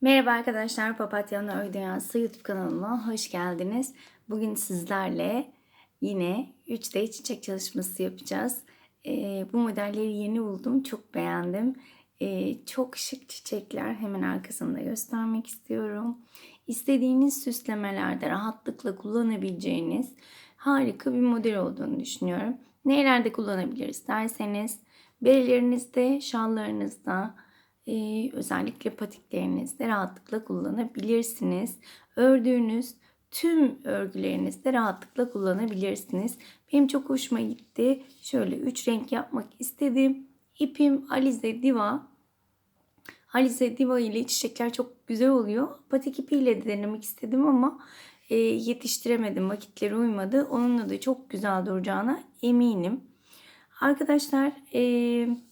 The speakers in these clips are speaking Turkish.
Merhaba arkadaşlar, Papatyan'la Öy Dünyası YouTube kanalıma hoş geldiniz. Bugün sizlerle yine 3D çiçek çalışması yapacağız. Ee, bu modelleri yeni buldum, çok beğendim. Ee, çok şık çiçekler hemen arkasında göstermek istiyorum. İstediğiniz süslemelerde rahatlıkla kullanabileceğiniz harika bir model olduğunu düşünüyorum. Nelerde kullanabiliriz derseniz berelerinizde, şallarınızda, ee, özellikle patiklerinizde rahatlıkla kullanabilirsiniz. Ördüğünüz tüm örgülerinizde rahatlıkla kullanabilirsiniz. Benim çok hoşuma gitti. Şöyle 3 renk yapmak istedim. İpim Alize Diva. Alize Diva ile çiçekler çok güzel oluyor. Patik ipiyle de denemek istedim ama e, yetiştiremedim. Vakitleri uymadı. Onunla da çok güzel duracağına eminim. Arkadaşlar eee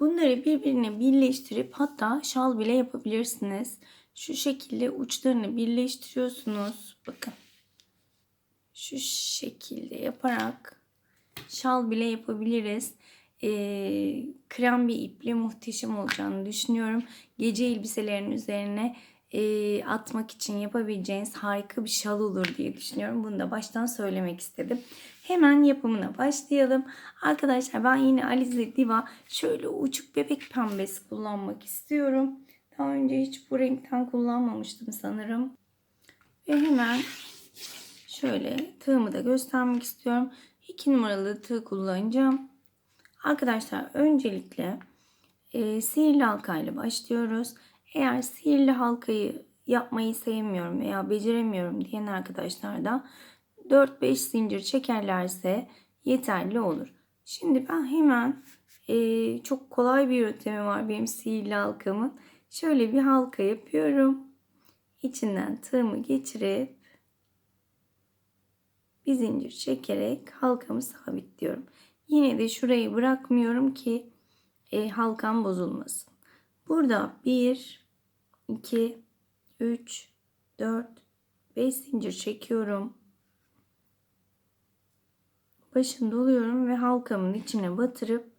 Bunları birbirine birleştirip hatta şal bile yapabilirsiniz. Şu şekilde uçlarını birleştiriyorsunuz. Bakın. Şu şekilde yaparak şal bile yapabiliriz. Ee, krem bir iple muhteşem olacağını düşünüyorum. Gece elbiselerin üzerine e, atmak için yapabileceğiniz harika bir şal olur diye düşünüyorum. Bunu da baştan söylemek istedim. Hemen yapımına başlayalım. Arkadaşlar ben yine Alize Diva şöyle uçuk bebek pembesi kullanmak istiyorum. Daha önce hiç bu renkten kullanmamıştım sanırım. Ve hemen şöyle tığımı da göstermek istiyorum. 2 numaralı tığ kullanacağım. Arkadaşlar öncelikle e, sihirli halkayla başlıyoruz. Eğer sihirli halkayı yapmayı sevmiyorum veya beceremiyorum diyen arkadaşlar da 4-5 zincir çekerlerse yeterli olur. Şimdi ben hemen e, çok kolay bir yöntemi var benim sihirli halkamın. Şöyle bir halka yapıyorum. İçinden tığımı geçirip bir zincir çekerek halkamı sabitliyorum. Yine de şurayı bırakmıyorum ki e, halkam bozulmasın. Burada 1, 2, 3, 4, 5 zincir çekiyorum başını doluyorum ve halkamın içine batırıp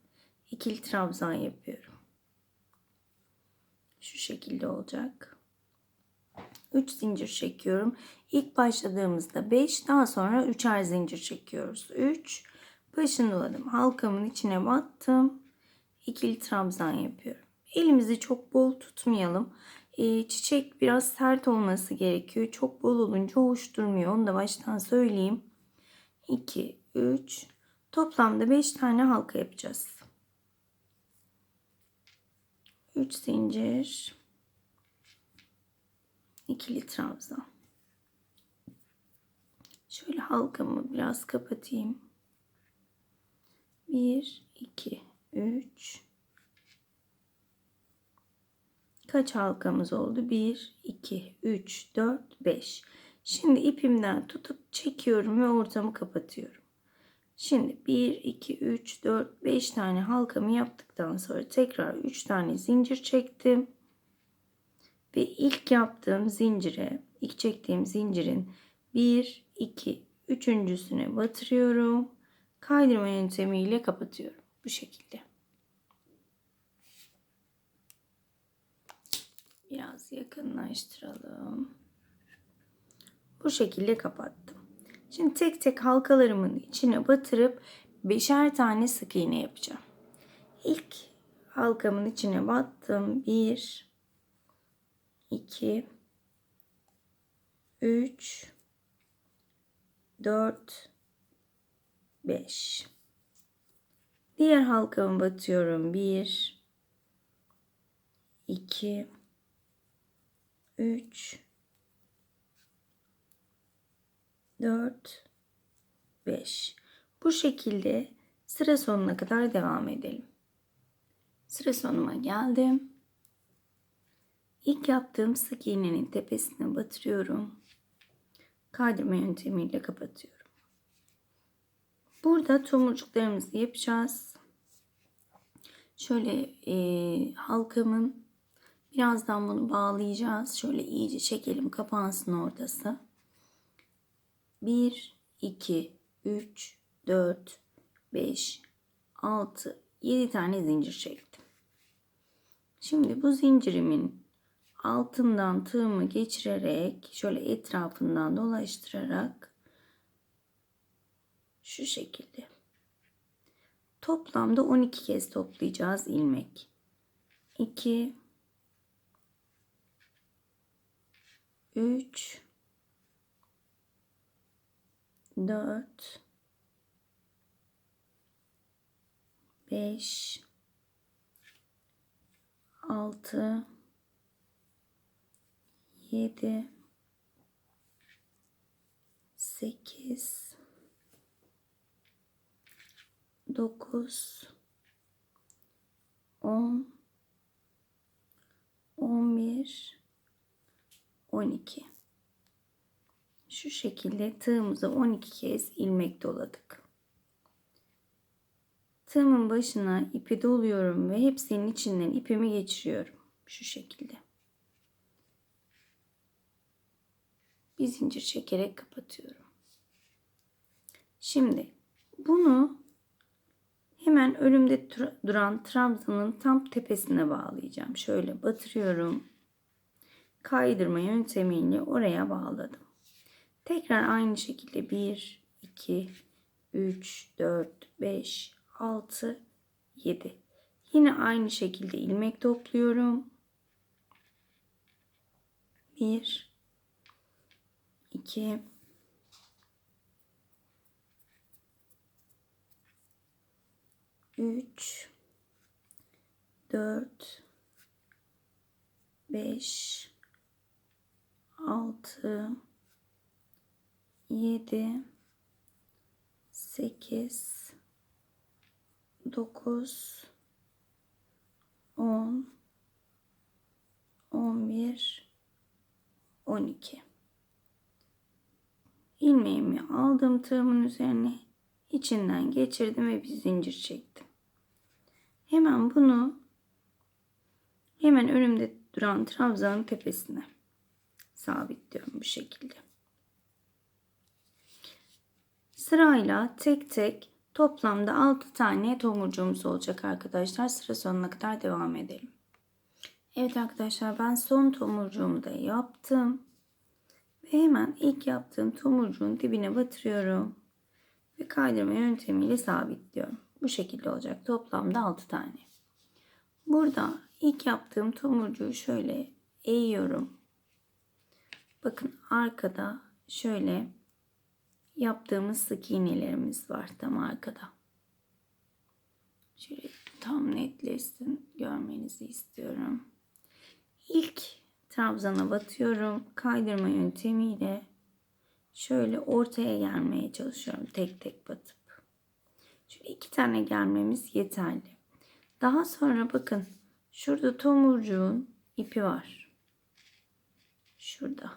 ikili trabzan yapıyorum. Şu şekilde olacak. 3 zincir çekiyorum. İlk başladığımızda 5 daha sonra 3'er zincir çekiyoruz. 3 başını doladım. Halkamın içine battım. İkili trabzan yapıyorum. Elimizi çok bol tutmayalım. Ee, çiçek biraz sert olması gerekiyor. Çok bol olunca hoş durmuyor. Onu da baştan söyleyeyim. 2, 3. Toplamda 5 tane halka yapacağız. 3 zincir. ikili trabzan. Şöyle halkamı biraz kapatayım. 1, 2, 3. Kaç halkamız oldu? 1, 2, 3, 4, 5. Şimdi ipimden tutup çekiyorum ve ortamı kapatıyorum. Şimdi 1, 2, 3, 4, 5 tane halkamı yaptıktan sonra tekrar 3 tane zincir çektim. Ve ilk yaptığım zincire, ilk çektiğim zincirin 1, 2, üçüncüsüne batırıyorum. Kaydırma yöntemiyle kapatıyorum. Bu şekilde. Biraz yakınlaştıralım. Bu şekilde kapattım. Şimdi tek tek halkalarımın içine batırıp beşer tane sık iğne yapacağım. İlk halkamın içine battım. 1 2 3 4 5 Diğer halkamı batıyorum. 1 2 3 4, 5. Bu şekilde sıra sonuna kadar devam edelim. Sıra sonuma geldim. İlk yaptığım sık iğnenin tepesine batırıyorum. Kaydırma yöntemiyle kapatıyorum. Burada tomurcuklarımızı yapacağız. Şöyle e, halkamın birazdan bunu bağlayacağız. Şöyle iyice çekelim kapansın ortası. 1, 2, 3, 4, 5, 6, 7 tane zincir çektim. Şimdi bu zincirimin altından tığımı geçirerek şöyle etrafından dolaştırarak şu şekilde toplamda 12 kez toplayacağız ilmek. 2 3 4 5 6 7 8 9 10 11 12 şu şekilde tığımıza 12 kez ilmek doladık. Tığımın başına ipi doluyorum ve hepsinin içinden ipimi geçiriyorum. Şu şekilde. Bir zincir çekerek kapatıyorum. Şimdi bunu hemen önümde duran trabzanın tam tepesine bağlayacağım. Şöyle batırıyorum. Kaydırma yöntemiyle oraya bağladım. Tekrar aynı şekilde 1, 2, 3, 4, 5, 6, 7. Yine aynı şekilde ilmek topluyorum. 1, 2, 3, 4, 5, 6, 7, 8, 9 10 11 12 ilmeğimi aldım tığımın üzerine içinden geçirdim ve bir zincir çektim. Hemen bunu hemen önümde duran trabzanın tepesine sabitliyorum bu şekilde. Sırayla tek tek Toplamda 6 tane tomurcuğumuz olacak arkadaşlar. Sıra sonuna kadar devam edelim. Evet arkadaşlar ben son tomurcuğumu da yaptım. Ve hemen ilk yaptığım tomurcuğun dibine batırıyorum. Ve kaydırma yöntemiyle sabitliyorum. Bu şekilde olacak. Toplamda 6 tane. Burada ilk yaptığım tomurcuğu şöyle eğiyorum. Bakın arkada şöyle yaptığımız sık iğnelerimiz var tam arkada. Şöyle tam netleşsin görmenizi istiyorum. İlk trabzana batıyorum. Kaydırma yöntemiyle şöyle ortaya gelmeye çalışıyorum tek tek batıp. Şöyle iki tane gelmemiz yeterli. Daha sonra bakın şurada tomurcuğun ipi var. Şurada.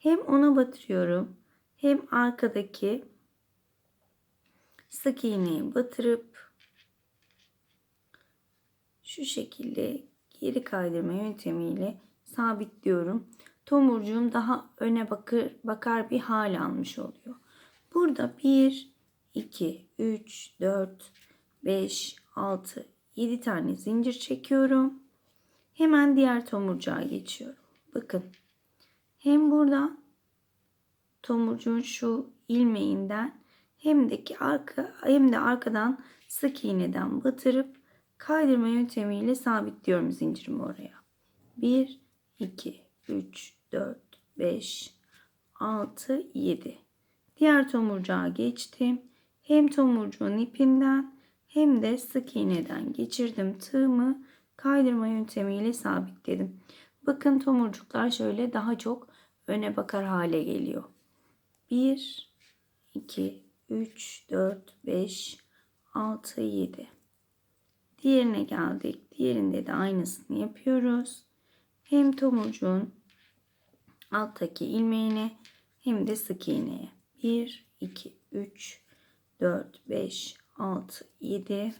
Hem ona batırıyorum hem arkadaki sık iğneyi batırıp şu şekilde geri kaydırma yöntemiyle sabitliyorum. Tomurcuğum daha öne bakır, bakar bir hal almış oluyor. Burada 1, 2, 3, 4, 5, 6, 7 tane zincir çekiyorum. Hemen diğer tomurcuğa geçiyorum. Bakın hem burada tomurcuğun şu ilmeğinden hem de arka hem de arkadan sık iğneden batırıp kaydırma yöntemiyle sabitliyorum zincirimi oraya. 1 2 3 4 5 6 7 Diğer tomurcuğa geçtim. Hem tomurcuğun ipinden hem de sık iğneden geçirdim tığımı kaydırma yöntemiyle sabitledim. Bakın tomurcuklar şöyle daha çok öne bakar hale geliyor. 1, 2, 3, 4, 5, 6, 7. Diğerine geldik. Diğerinde de aynısını yapıyoruz. Hem tomurcuğun alttaki ilmeğine hem de sık iğneye. 1, 2, 3, 4, 5, 6, 7.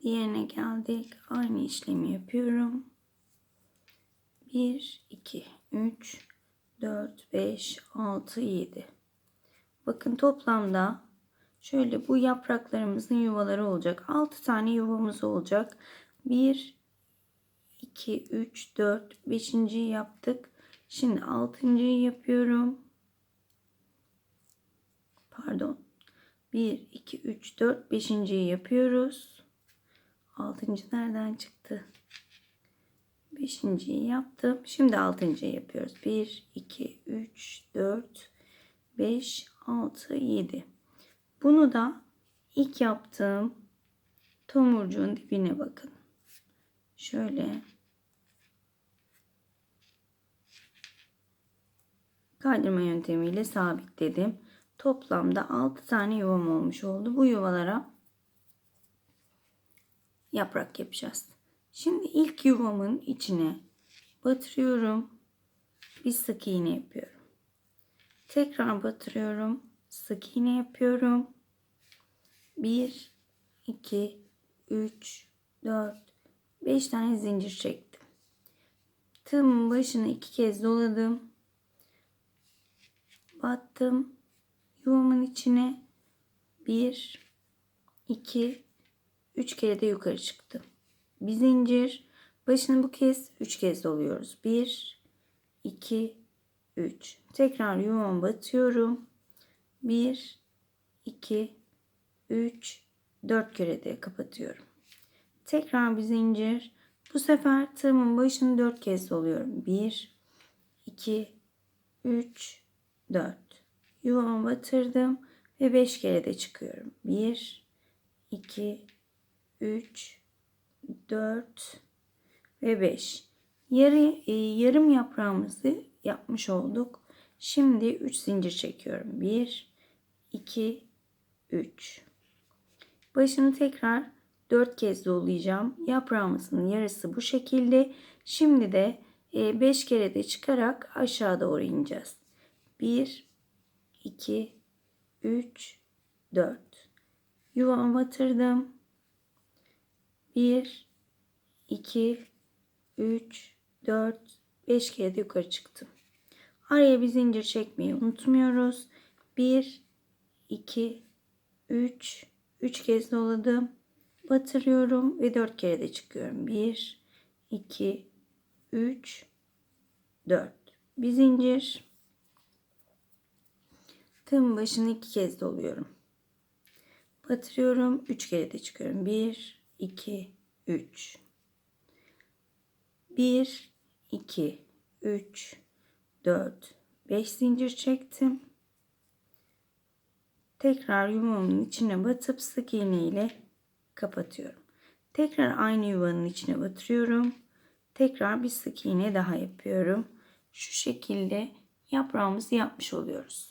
Diğerine geldik. Aynı işlemi yapıyorum. 1, 2, 3, 4, 5, 6, 7. Bakın toplamda Şöyle bu yapraklarımızın yuvaları olacak. 6 tane yuvamız olacak. 1 2 3 4 5. yaptık. Şimdi 6. yapıyorum. Pardon. 1 2 3 4 5. yapıyoruz. 6. nereden çıktı? 5. yaptım. Şimdi 6. yapıyoruz. 1 2 3 4 5 6 7. Bunu da ilk yaptığım tomurcuğun dibine bakın. Şöyle kaydırma yöntemiyle sabitledim. Toplamda 6 tane yuvam olmuş oldu. Bu yuvalara yaprak yapacağız. Şimdi ilk yuvamın içine batırıyorum. Bir sık iğne yapıyorum. Tekrar batırıyorum. Sık iğne yapıyorum. 1 2 3 4 5 tane zincir çektim. Tığımın başını iki kez doladım. Battım. Yuvamın içine 1 2 3 kere de yukarı çıktım. Bir zincir. Başını bu kez 3 kez doluyoruz. 1 2 3. Tekrar yuvama batıyorum. 1 2 3 4 kere de kapatıyorum. Tekrar bir zincir. Bu sefer tığımın başını 4 kez doluyorum. 1 2 3 4. Yuvama batırdım ve 5 kere de çıkıyorum. 1 2 3 4 ve 5. Yarı, e, yarım yaprağımızı yapmış olduk. Şimdi 3 zincir çekiyorum. 1 2 3. Başını tekrar 4 kez dolayacağım. Yaprağımızın yarısı bu şekilde. Şimdi de 5 kere de çıkarak aşağı doğru ineceğiz. 1 2 3 4. Yuvama batırdım. 1 2 3 4 5 kere de yukarı çıktım. Araya bir zincir çekmeyi unutmuyoruz. 1 2 3 3 kez doladım. Batırıyorum ve 4 kere de çıkıyorum. 1 2 3 4 bir zincir tığın başını iki kez doluyorum batırıyorum 3 kere de çıkıyorum 1 2 3 1 2 3 4 5 zincir çektim. Tekrar yuvamın içine batıp sık iğne ile kapatıyorum. Tekrar aynı yuvanın içine batırıyorum. Tekrar bir sık iğne daha yapıyorum. Şu şekilde yaprağımızı yapmış oluyoruz.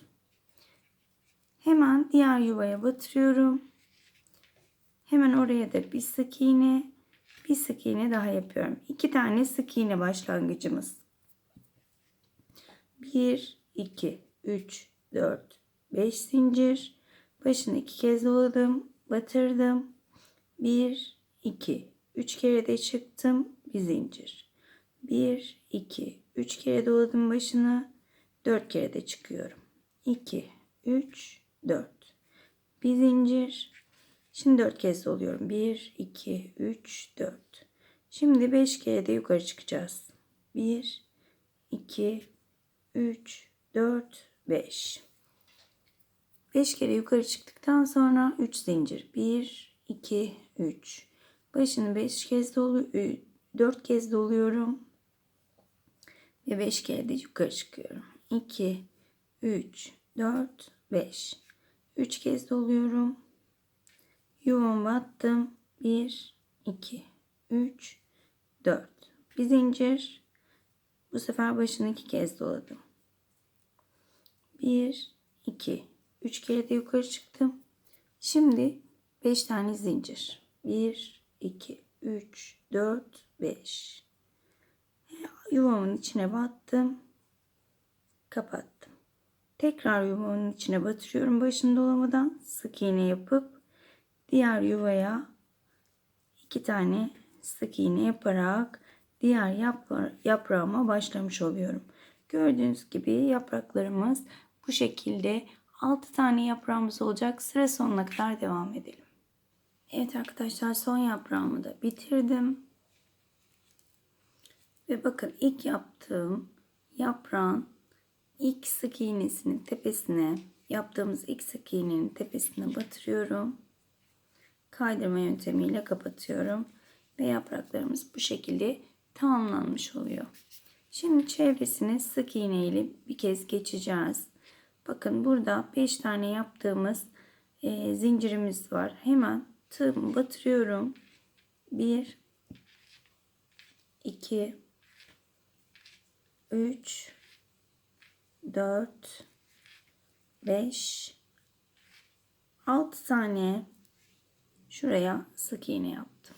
Hemen diğer yuvaya batırıyorum hemen oraya da bir sık iğne bir sık iğne daha yapıyorum. İki tane sık iğne başlangıcımız. 1 2 3 4 5 zincir. Başını iki kez doladım batırdım. 1 2 3 kere de çıktım bir zincir. 1 2 3 kere doladım başını 4 kere de çıkıyorum. 2 3 4 bir zincir şimdi 4 kez doluyorum. 1 2 3 4 şimdi 5 kere de yukarı çıkacağız. 1 2 3 4 5 5 kere yukarı çıktıktan sonra 3 zincir. 1 2 3 başını 5 kez dolu 4 kez doluyorum. Ve 5 kere de yukarı çıkıyorum. 2 3 4 5 3 kez doluyorum yuvama battım 1 2 3 4 bir zincir. Bu sefer başını iki kez doladım. 1 2 3 kere de yukarı çıktım. Şimdi 5 tane zincir. 1 2 3 4 5 yuvamın içine battım. Kapattım. Tekrar yuvamın içine batırıyorum başını dolamadan. Sık iğne yapıp diğer yuvaya iki tane sık iğne yaparak diğer yapra yaprağıma başlamış oluyorum. Gördüğünüz gibi yapraklarımız bu şekilde 6 tane yaprağımız olacak. Sıra sonuna kadar devam edelim. Evet arkadaşlar son yaprağımı da bitirdim. Ve bakın ilk yaptığım yaprağın ilk sık iğnesinin tepesine yaptığımız ilk sık iğnenin tepesine batırıyorum. Kaydırma yöntemiyle kapatıyorum. Ve yapraklarımız bu şekilde tamamlanmış oluyor. Şimdi çevresini sık iğne ile bir kez geçeceğiz. Bakın burada 5 tane yaptığımız e, zincirimiz var. Hemen tığımı batırıyorum. 1 2 3 4 5 6 tane şuraya sık iğne yaptım.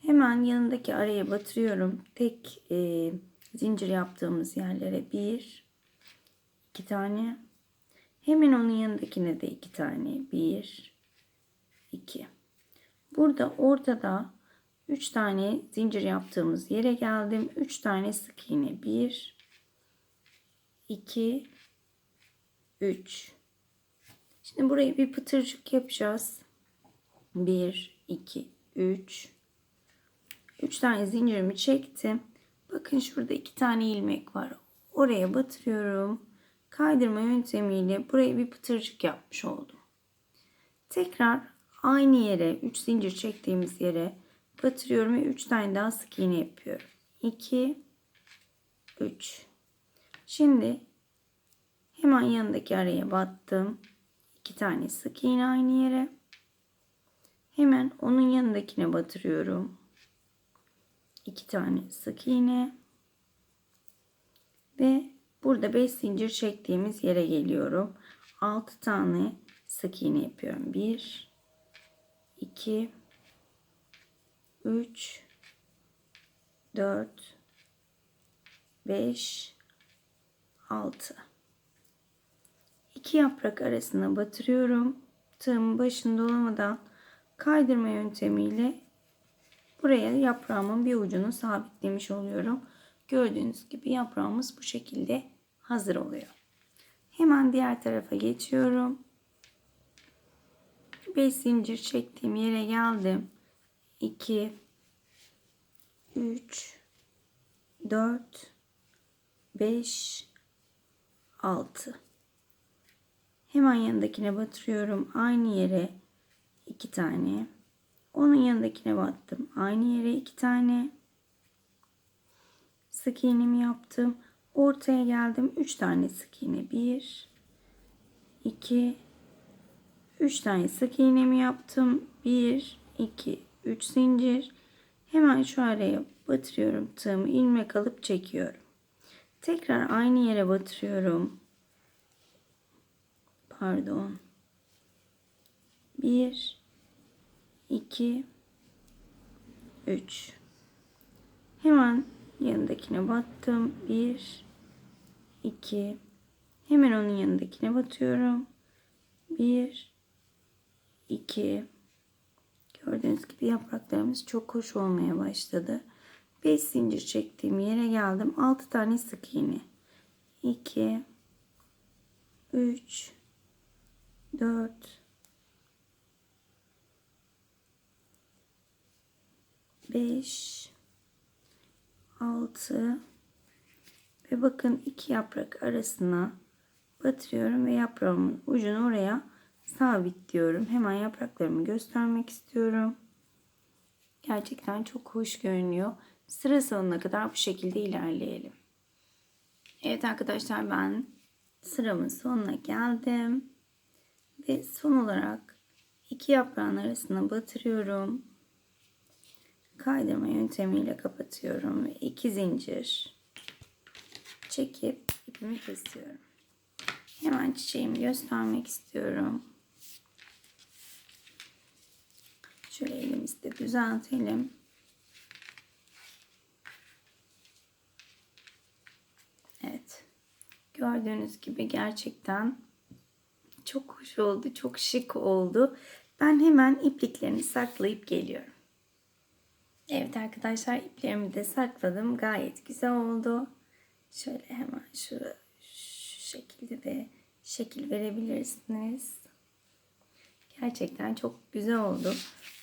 Hemen yanındaki araya batırıyorum. Tek e, zincir yaptığımız yerlere bir, iki tane. Hemen onun yanındakine de iki tane. Bir, iki. Burada ortada üç tane zincir yaptığımız yere geldim. Üç tane sık iğne. Bir, iki, üç. Şimdi burayı bir pıtırcık yapacağız. Bir, iki, üç. 3 tane zincirimi çektim. Bakın şurada 2 tane ilmek var. Oraya batırıyorum. Kaydırma yöntemiyle buraya bir pıtırcık yapmış oldum. Tekrar aynı yere 3 zincir çektiğimiz yere batırıyorum ve 3 tane daha sık iğne yapıyorum. 2 3 Şimdi hemen yanındaki araya battım. 2 tane sık iğne aynı yere. Hemen onun yanındakine batırıyorum. 2 tane sık iğne ve burada 5 zincir çektiğimiz yere geliyorum. 6 tane sık iğne yapıyorum. 1 2 3 4 5 6 2 yaprak arasına batırıyorum. Tığımın başında olmadan kaydırma yöntemiyle Buraya yaprağımın bir ucunu sabitlemiş oluyorum. Gördüğünüz gibi yaprağımız bu şekilde hazır oluyor. Hemen diğer tarafa geçiyorum. 5 zincir çektiğim yere geldim. 2 3 4 5 6 Hemen yanındakine batırıyorum. Aynı yere 2 tane onun yanındakine battım. Aynı yere iki tane sık iğnemi yaptım. Ortaya geldim. Üç tane sık iğne. Bir, iki, üç tane sık iğnemi yaptım. Bir, iki, üç zincir. Hemen şu araya batırıyorum tığımı. ilmek alıp çekiyorum. Tekrar aynı yere batırıyorum. Pardon. Bir, 2 3 hemen yanındakine battım. 1 2 hemen onun yanındakine batıyorum. 1 2 gördüğünüz gibi yapraklarımız çok hoş olmaya başladı. 5 zincir çektiğim yere geldim. 6 tane sık iğne. 2 3 4 5 6 ve bakın iki yaprak arasına batırıyorum ve yaprağımın ucunu oraya sabitliyorum. Hemen yapraklarımı göstermek istiyorum. Gerçekten çok hoş görünüyor. Sıra sonuna kadar bu şekilde ilerleyelim. Evet arkadaşlar ben sıramın sonuna geldim. Ve son olarak iki yaprağın arasına batırıyorum kaydırma yöntemiyle kapatıyorum ve iki zincir çekip ipimi kesiyorum. Hemen çiçeğimi göstermek istiyorum. Şöyle elimizde düzeltelim. Evet. Gördüğünüz gibi gerçekten çok hoş oldu. Çok şık oldu. Ben hemen ipliklerini saklayıp geliyorum. Evet arkadaşlar iplerimi de sakladım. Gayet güzel oldu. Şöyle hemen şu, şu şekilde de şekil verebilirsiniz. Gerçekten çok güzel oldu.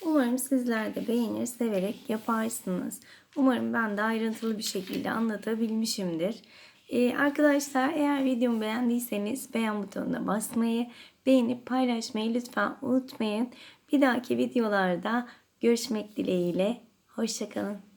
Umarım sizler de beğenir, severek yaparsınız. Umarım ben de ayrıntılı bir şekilde anlatabilmişimdir. Ee, arkadaşlar eğer videomu beğendiyseniz beğen butonuna basmayı, beğenip paylaşmayı lütfen unutmayın. Bir dahaki videolarda görüşmek dileğiyle. Hoşçakalın.